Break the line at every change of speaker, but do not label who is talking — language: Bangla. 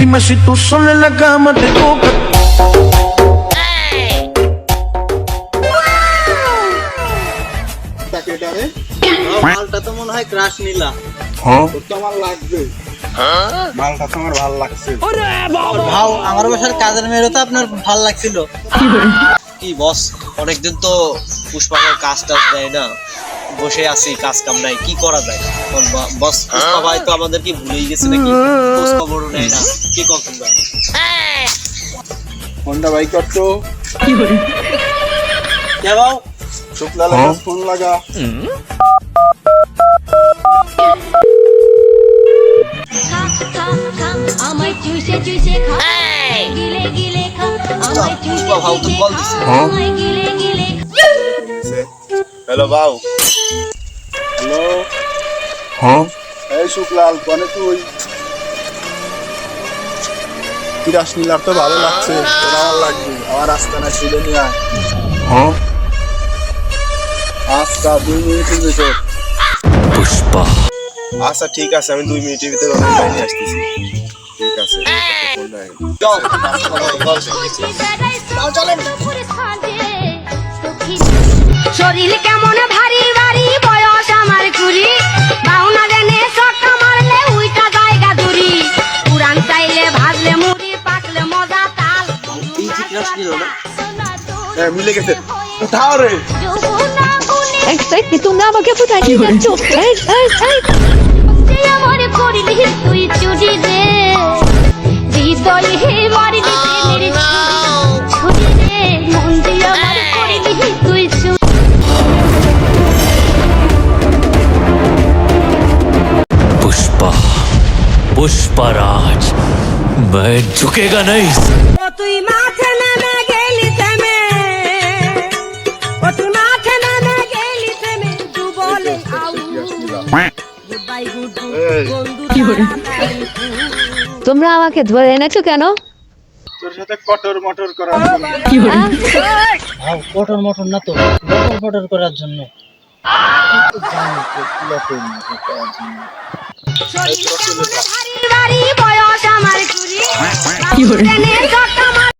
Dime si tú sola en la cama te toca.
মালটা তো মনে হয় ক্রাশ নিলা।
তো আমার লাগবে মালটা তো আমার ভালো লাগছে।
ভাও আমার বাসার কাজের মেয়েরও তো আপনার ভালো লাগছিল। কি বস অনেকদিন তো পুষ্পাকে কাজ টাজ দেয় না। বসে আছি কাজ কাম নাই কি করা যায়? বস পুষ্পা ভাই তো আমাদের কি ভুলেই গেছে নাকি? খোঁজ খবরও নেয় না। কি কর তোমরা
ফোনটা বাই করতো
কে বাও
শুক্লা ফোন লাগা
খা খা খা আমায় চুষে চুষে খা। গিলে গিলে খা। আমায় চুষে চুষে খা। আমায় গিলে গিলে
হ্যালো বাউ হ্যালো। এই শুক্লাল কনে তুই? তিরাশ নীলার তো ভালো লাগছে। আমার লাগবে। আমার রাস্তা না ছিল নিয়ে আয়। আচ্ছা দুই মিনিটের ভিতর।
পুষ্পা।
আচ্ছা ঠিক আছে আমি দুই মিনিটের ভিতরে অনলাইনে আসতেছি। ঠিক আছে।
শরীর কেমন?
এই যে ক্রাশ নিল না
হ্যাঁ মিলে গেছে উঠাও রে
যৌবনা গুনে
এই এই তোমরা আমাকে কোথায় নিয়ে যাচ্ছ এই এই এই
যে আমার করিলি তুই চুরি রে হৃদয়ে হে মারিলি প্রেমের ছুরি রে মন দিয়ে আমার করিলি তুই চুরি
पुष्पा पुष्पराज मैं झुकेगा नहीं
ও তুই মাঠে নেমে গেলি থেমে ও তুই মাঠে নেমে গেলি থেমে তু বলে আউ গুড বাই গুড
এই,
বন্ধু
তোমরা আমাকে ধরে এনেছো কেন
তোর সাথে কটর মটর করার জন্য।
হ্যাঁ?
ভাও পটর মটর না তো পটর পটর করার জন্য
শরীর কেমন ভারী ভারী বয়স আমার কুড়ি หยุ